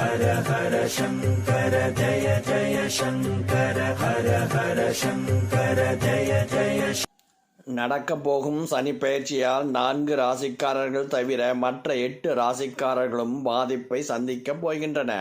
ஹர ஹர சங்கர ஜய ஜய சங்கர ஹர ஹர சங்கர ஜய ஜய நடக்க போகும் சனி பயிற்சியால் நான்கு ராசிக்காரர்கள் தவிர மற்ற எட்டு ராசிக்காரர்களும் பாதிப்பை சந்திக்கப் போகின்றன.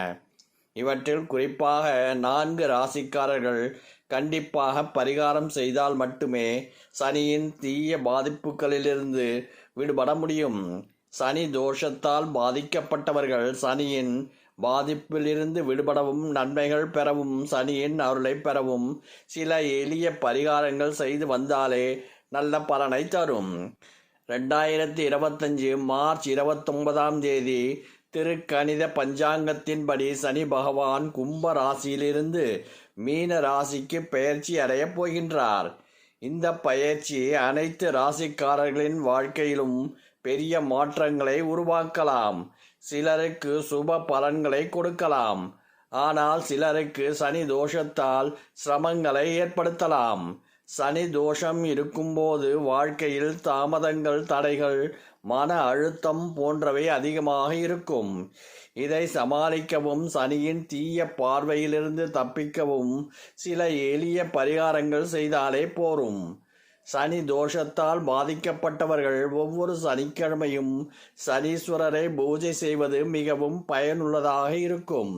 இவற்றில் குறிப்பாக நான்கு ராசிக்காரர்கள் கண்டிப்பாக பரிகாரம் செய்தால் மட்டுமே சனியின் தீய பாதிப்புகளிலிருந்து விடுபட முடியும். சனி தோஷத்தால் பாதிக்கப்பட்டவர்கள் சனியின் பாதிப்பிலிருந்து விடுபடவும் நன்மைகள் பெறவும் சனியின் அருளை பெறவும் சில எளிய பரிகாரங்கள் செய்து வந்தாலே நல்ல பலனை தரும். ரெண்டாயிரத்தி இருபத்தஞ்சு மார்ச் இருபத்தொன்பதாம் தேதி திருக்கணித பஞ்சாங்கத்தின்படி சனி பகவான் கும்ப ராசியிலிருந்து மீன ராசிக்கு பயிற்சி அடையப் போகின்றார். இந்த பயிற்சி அனைத்து ராசிக்காரர்களின் வாழ்க்கையிலும் பெரிய மாற்றங்களை உருவாக்கலாம். சிலருக்கு சுப பலன்களை கொடுக்கலாம். ஆனால் சிலருக்கு சனி தோஷத்தால் சிரமங்களை ஏற்படுத்தலாம். சனி தோஷம் இருக்கும்போது வாழ்க்கையில் தாமதங்கள் தடைகள் மன அழுத்தம் போன்றவை அதிகமாக இருக்கும். இதை சமாளிக்கவும் சனியின் தீய பார்வையிலிருந்து தப்பிக்கவும் சில எளிய பரிகாரங்கள் செய்தாலே போரும். சனி தோஷத்தால் பாதிக்கப்பட்டவர்கள் ஒவ்வொரு சனிக்கிழமையும் சனீஸ்வரரை பூஜை செய்வது மிகவும் பயனுள்ளதாக இருக்கும்.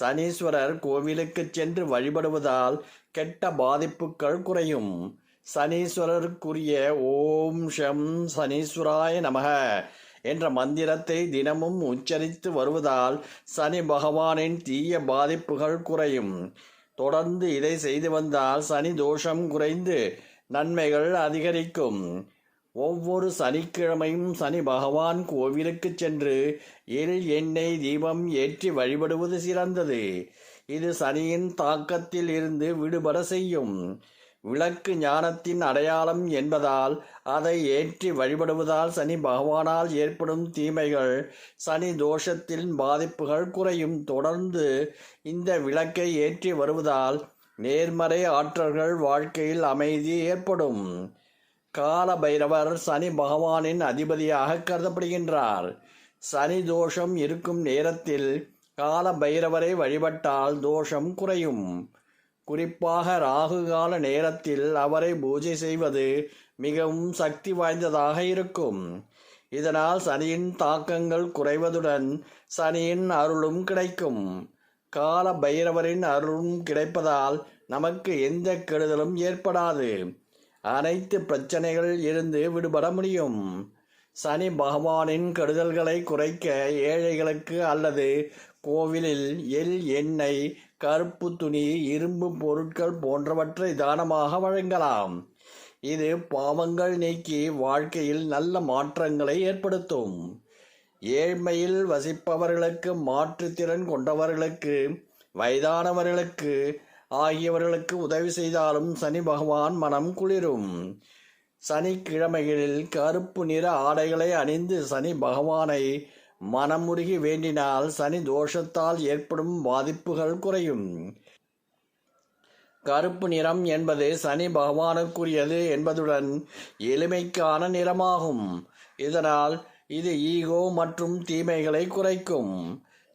சனீஸ்வரர் கோவிலுக்கு சென்று வழிபடுவதால் கெட்ட பாதிப்புகள் குறையும். சனீஸ்வரருக்குரிய ஓம் ஷம் சனீஸ்வராய நமக என்ற மந்திரத்தை தினமும் உச்சரித்து வருவதால் சனி பகவானின் தீய பாதிப்புகள் குறையும். தொடர்ந்து இதை செய்து வந்தால் சனி தோஷம் குறைந்து நன்மைகள் அதிகரிக்கும். ஒவ்வொரு சனிக்கிழமையும் சனி பகவான் கோவிலுக்கு சென்று எள் எண்ணெய் தீபம் ஏற்றி வழிபடுவது சிறந்தது. இது சனியின் தாக்கத்தில் இருந்து விடுபட செய்யும். விளக்கு ஞானத்தின் அடையாளம் என்பதால் அதை ஏற்றி வழிபடுவதால் சனி பகவானால் ஏற்படும் தீமைகள் சனி தோஷத்தின் பாதிப்புகள் குறையும். தொடர்ந்து இந்த விளக்கை ஏற்றி வருவதால் நேர்மறை ஆற்றல்கள் வாழ்க்கையில் அமைதி ஏற்படும். கால பைரவர் சனி பகவானின் அதிபதியாக கருதப்படுகின்றார். சனி தோஷம் இருக்கும் நேரத்தில் கால பைரவரை வழிபட்டால் தோஷம் குறையும். குறிப்பாக ராகு கால நேரத்தில் அவரை பூஜை செய்வது மிகவும் சக்தி வாய்ந்ததாக இருக்கும். இதனால் சனியின் தாக்கங்கள் குறைவதுடன் சனியின் அருளும் கிடைக்கும். கால பைரவரின் அருளும் கிடைப்பதால் நமக்கு எந்த கெடுதலும் ஏற்படாது. அனைத்து பிரச்சனைகள் இருந்து விடுபட முடியும். சனி பகவானின் கெடுதல்களை குறைக்க ஏழைகளுக்கு அல்லது கோவிலில் எல் எண்ணெய் கருப்பு துணி இரும்பு பொருட்கள் போன்றவற்றை தானமாக வழங்கலாம். இது பாவங்கள் நீக்கி வாழ்க்கையில் நல்ல மாற்றங்களை ஏற்படுத்தும். ஏழ்மையில் வசிப்பவர்களுக்கு மாற்றுத்திறன் கொண்டவர்களுக்கு வயதானவர்களுக்கு ஆகியவர்களுக்கு உதவி செய்தாலும் சனி பகவான் மனம் குளிரும். சனிக்கிழமைகளில் கருப்பு நிற ஆடைகளை அணிந்து சனி பகவானை மனமுருகி வேண்டினால் சனி தோஷத்தால் ஏற்படும் பாதிப்புகள் குறையும். கருப்பு நிறம் என்பது சனி பகவானுக்குரியது என்பதுடன் எளிமைக்கான நிறமாகும். இதனால் இது ஈகோ மற்றும் தீமைகளை குறைக்கும்.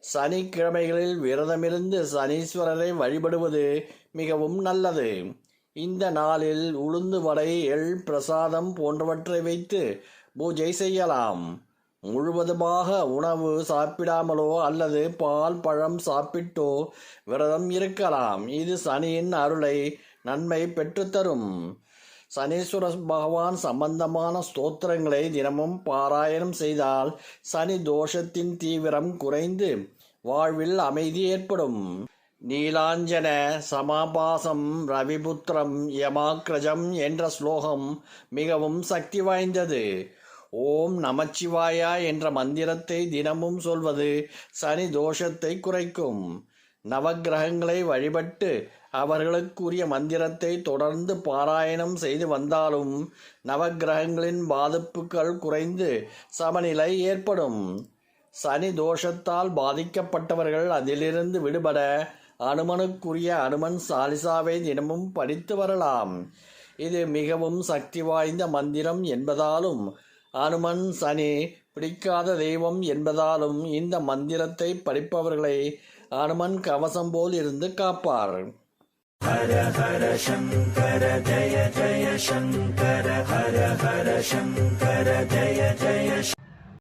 சனிக்கிழமைகளில் விரதமிருந்து சனீஸ்வரரை வழிபடுவது மிகவும் நல்லது. இந்த நாளில் உளுந்து வடை எள் பிரசாதம் போன்றவற்றை வைத்து பூஜை செய்யலாம். முழுவதுமாக உணவு சாப்பிடாமலோ அல்லது பால் பழம் சாப்பிட்டோ விரதம் இருக்கலாம். இது சனியின் அருளை நன்மை பெற்றுத்தரும். சனீஸ்வர பகவான் சம்பந்தமான ஸ்தோத்திரங்களை தினமும் பாராயணம் செய்தால் சனி தோஷத்தின் தீவிரம் குறைந்து வாழ்வில் அமைதி ஏற்படும். நீலாஞ்சன சமாபாசம் ரவிபுத்திரம் யமாக்ரஜம் என்ற ஸ்லோகம் மிகவும் சக்தி வாய்ந்தது. ஓம் நமச்சிவாயா என்ற மந்திரத்தை தினமும் சொல்வது சனி தோஷத்தை குறைக்கும். நவக்கிரகங்களை வழிபட்டு அவர்களுக்குரிய மந்திரத்தை தொடர்ந்து பாராயணம் செய்து வந்தாலும் நவக்கிரகங்களின் பாதிப்புகள் குறைந்து சமநிலை ஏற்படும். சனி தோஷத்தால் பாதிக்கப்பட்டவர்கள் அதிலிருந்து விடுபட அனுமனுக்குரிய அனுமன் சாலிசாவை தினமும் படித்து வரலாம். இது மிகவும் சக்தி வாய்ந்த மந்திரம் என்பதாலும் அனுமன் சனி பிடிக்காத தெய்வம் என்பதாலும் இந்த மந்திரத்தை படிப்பவர்களை அனுமன் கவசம் போல் இருந்து காப்பார். ஹர ஹர சங்கர ஜய ஜய சங்கர ஹர ஹர சங்கர ஜய ஜய